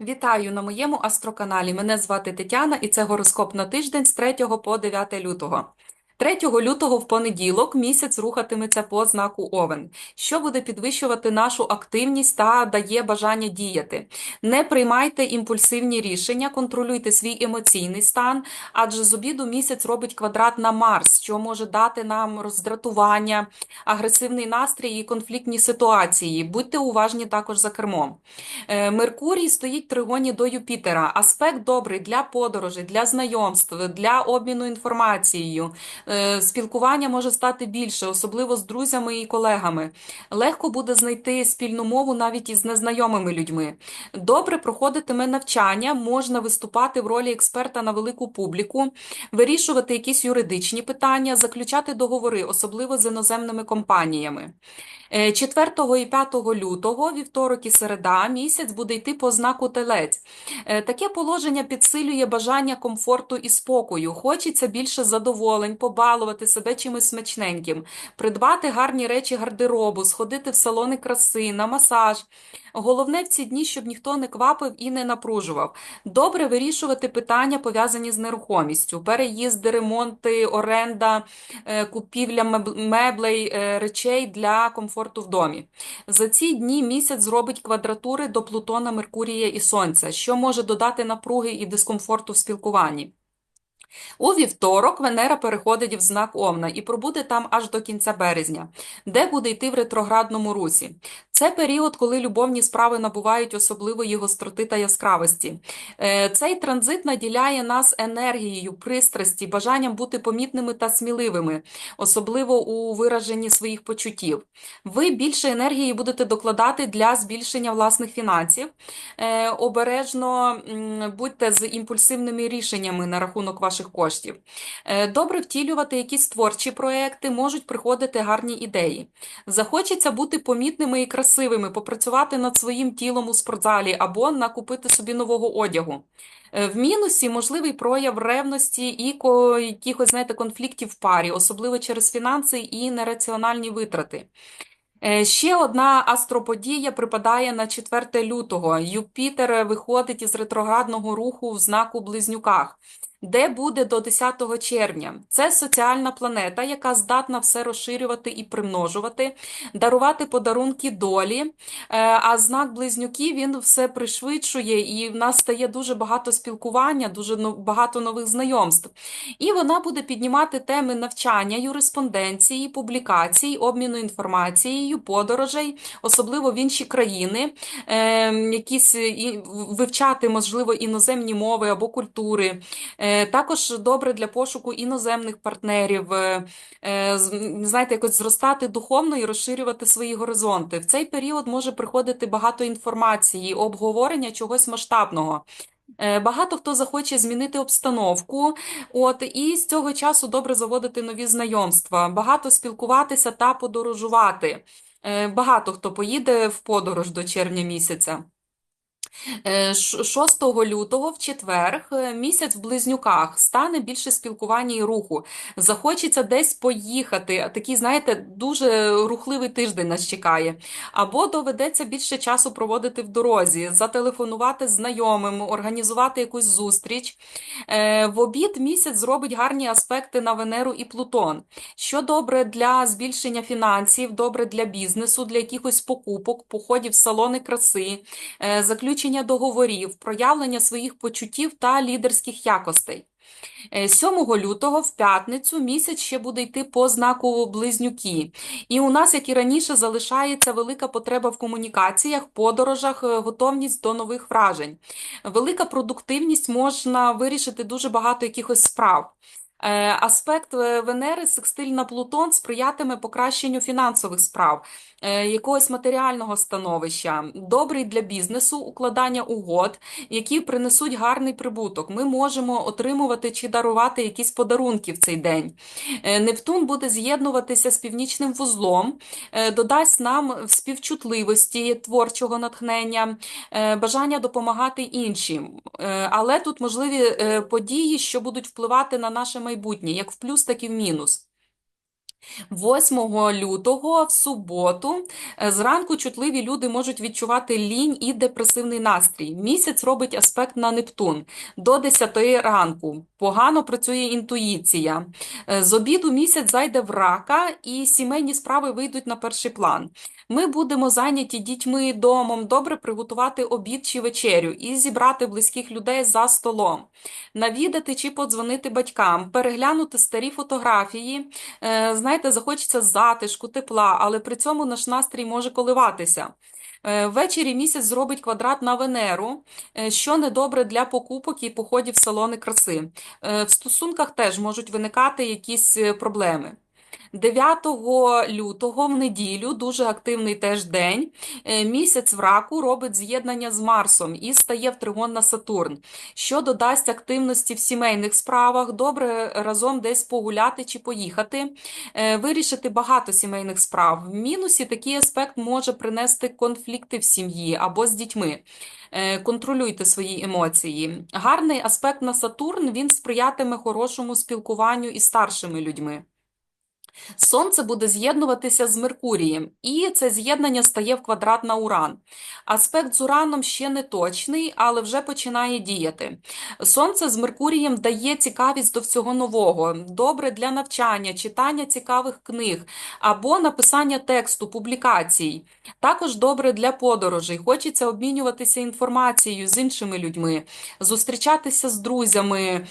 Вітаю на моєму астроканалі. Мене звати Тетяна і це гороскоп на тиждень з 3 по 9 лютого. 3 лютого в понеділок місяць рухатиметься по знаку Овен, що буде підвищувати нашу активність та дає бажання діяти. Не приймайте імпульсивні рішення, контролюйте свій емоційний стан, адже з обіду місяць робить квадрат на Марс, що може дати нам роздратування, агресивний настрій і конфліктні ситуації. Будьте уважні також за кермом. Е, Меркурій стоїть в тригоні до Юпітера. Аспект добрий для подорожей, для знайомств, для обміну інформацією. Е, Спілкування може стати більше, особливо з друзями і колегами. Легко буде знайти спільну мову навіть із незнайомими людьми. Добре проходитиме навчання, можна виступати в ролі експерта на велику публіку, вирішувати якісь юридичні питання, заключати договори, особливо з іноземними компаніями. Е, 4 і 5 лютого, вівторок і середа, місяць буде йти по знаку Телець. Е, Таке положення підсилює бажання комфорту і спокою. Хочеться більше задоволень, побалувати себе чимось смачненьким, придбати гарні речі гардеробу, сходити в салони краси, на масаж. Головне в ці дні, щоб ніхто не квапив і не напружував. Добре вирішувати питання, пов'язані з нерухомістю, переїзди, ремонти, оренда, е, купівля меблей, е, речей для комфорту в домі. За ці дні місяць зробить квадратури до Плутона, Меркурія і Сонця, що може додати напруги і дискомфорту в спілкуванні. У вівторок Венера переходить в знак Овна і пробуде там аж до кінця березня, де буде йти в ретроградному русі. Це період, коли любовні справи набувають особливої гостроти та яскравості. Е, Цей транзит наділяє нас енергією, пристрасті, бажанням бути помітними та сміливими, особливо у вираженні своїх почуттів. Ви більше енергії будете докладати для збільшення власних фінансів. Е, Обережно будьте з імпульсивними рішеннями на рахунок ваших коштів. Е, Добре втілювати якісь творчі проекти, можуть приходити гарні ідеї. Захочеться бути помітними і красивими, попрацювати над своїм тілом у спортзалі або накупити собі нового одягу. Е, В мінусі можливий прояв ревності і якихось, знаєте, конфліктів в парі, особливо через фінанси і нераціональні витрати. Е, Ще одна астроподія припадає на 4 лютого. Юпітер виходить із ретроградного руху в знаку Близнюках, де буде до 10 червня. Це соціальна планета, яка здатна все розширювати і примножувати, дарувати подарунки долі. Е, А знак Близнюки він все пришвидшує, і в нас стає дуже багато спілкування, дуже багато нових знайомств. І вона буде піднімати теми навчання, юриспонденції, публікацій, обміну інформацією, подорожей, особливо в інші країни, е, якісь вивчати, можливо, іноземні мови або культури. Е, Також добре для пошуку іноземних партнерів, е, е, знаєте, якось зростати духовно і розширювати свої горизонти. В цей період може приходити багато інформації, обговорення чогось масштабного. Багато хто захоче змінити обстановку, от і з цього часу добре заводити нові знайомства, багато спілкуватися та подорожувати. Багато хто поїде в подорож до червня місяця. Е, ш- 6 лютого в четвер е, місяць в Близнюках стане більше спілкування і руху. Захочеться десь поїхати. Такий, знаєте, дуже рухливий тиждень нас чекає. Або доведеться більше часу проводити в дорозі, зателефонувати знайомим, організувати якусь зустріч. Е, В обід місяць зробить гарні аспекти на Венеру і Плутон, що добре для збільшення фінансів, добре для бізнесу, для якихось покупок, походів в салони краси е, заключення договорів, проявлення своїх почуттів та лідерських якостей. Е, 7 лютого в п'ятницю місяць ще буде йти по знаку Близнюки. І у нас, як і раніше, залишається велика потреба в комунікаціях, подорожах, е, готовність до нових вражень. Велика продуктивність можна вирішити дуже багато якихось справ. Е, Аспект е, Венери, секстиль на Плутон сприятиме покращенню фінансових справ, е, якогось матеріального становища, добрий для бізнесу, укладання угод, які принесуть гарний прибуток. Ми можемо отримувати чи дарувати якісь подарунки в цей день. Нептун буде з'єднуватися з північним вузлом, додасть нам співчутливості, творчого натхнення, бажання допомагати іншим. Але тут можливі події, що будуть впливати на наше майбутнє, як в плюс, так і в мінус. 8 лютого в суботу е, зранку чутливі люди можуть відчувати лінь і депресивний настрій. Місяць робить аспект на Нептун до 10 ранку. Погано працює інтуїція. Е, З обіду місяць зайде в рака, і сімейні справи вийдуть на перший план. Ми будемо зайняті дітьми, домом, добре приготувати обід чи вечерю і зібрати близьких людей за столом, навідати чи подзвонити батькам, переглянути старі фотографії. Е, Знаєте, захочеться затишку, тепла, але при цьому наш настрій може коливатися. Е, Ввечері місяць зробить квадрат на Венеру, е, що недобре для покупок і походів в салони краси. Е, В стосунках теж можуть виникати якісь проблеми. 9 лютого в неділю, дуже активний теж день, е, місяць в раку робить з'єднання з Марсом і стає в тригон на Сатурн, що додасть активності в сімейних справах, добре разом десь погуляти чи поїхати, е, вирішити багато сімейних справ. В мінусі такий аспект може принести конфлікти в сім'ї або з дітьми. Е, Контролюйте свої емоції. Гарний аспект на Сатурн він сприятиме хорошому спілкуванню із старшими людьми. Сонце буде з'єднуватися з Меркурієм, і це з'єднання стає в квадрат на Уран. Аспект з Ураном ще не точний, але вже починає діяти. Сонце з Меркурієм дає цікавість до всього нового, добре для навчання, читання цікавих книг або написання тексту, публікацій. Також добре для подорожей. Хочеться обмінюватися інформацією з іншими людьми, зустрічатися з друзями.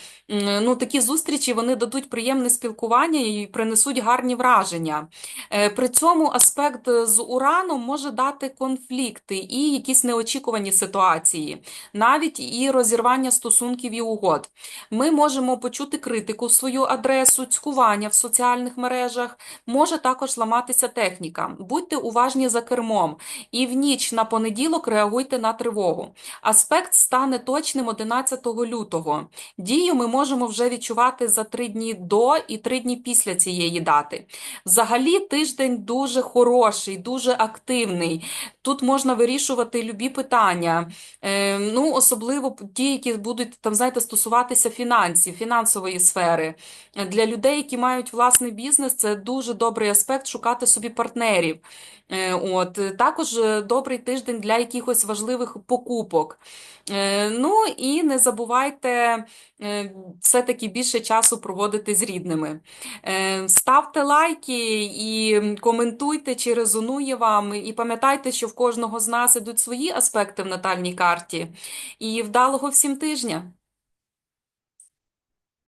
Ну, такі зустрічі вони дадуть приємне спілкування і принесуть гарні враження. Е, При цьому аспект з Ураном може дати конфлікти і якісь неочікувані ситуації, навіть і розірвання стосунків і угод. Ми можемо почути критику в свою адресу, цькування в соціальних мережах, може також ламатися техніка. Будьте уважні за кермом і в ніч на понеділок реагуйте на тривогу. Аспект стане точним 11 лютого. Дію ми можемо вже відчувати за три дні до і три дні після цієї дати. Взагалі, тиждень дуже хороший, дуже активний. Тут можна вирішувати любі питання. Е, ну, особливо ті, які будуть там, знаєте, стосуватися фінансів, фінансової сфери. Для людей, які мають власний бізнес, це дуже добрий аспект шукати собі партнерів. Е, От також е, добрий тиждень для якихось важливих покупок. Е, Ну і не забувайте е, все-таки більше часу проводити з рідними. Е, Ставте лайки і коментуйте, чи резонує вам. І пам'ятайте, що в кожного з нас ідуть свої аспекти в натальній карті. І вдалого всім тижня!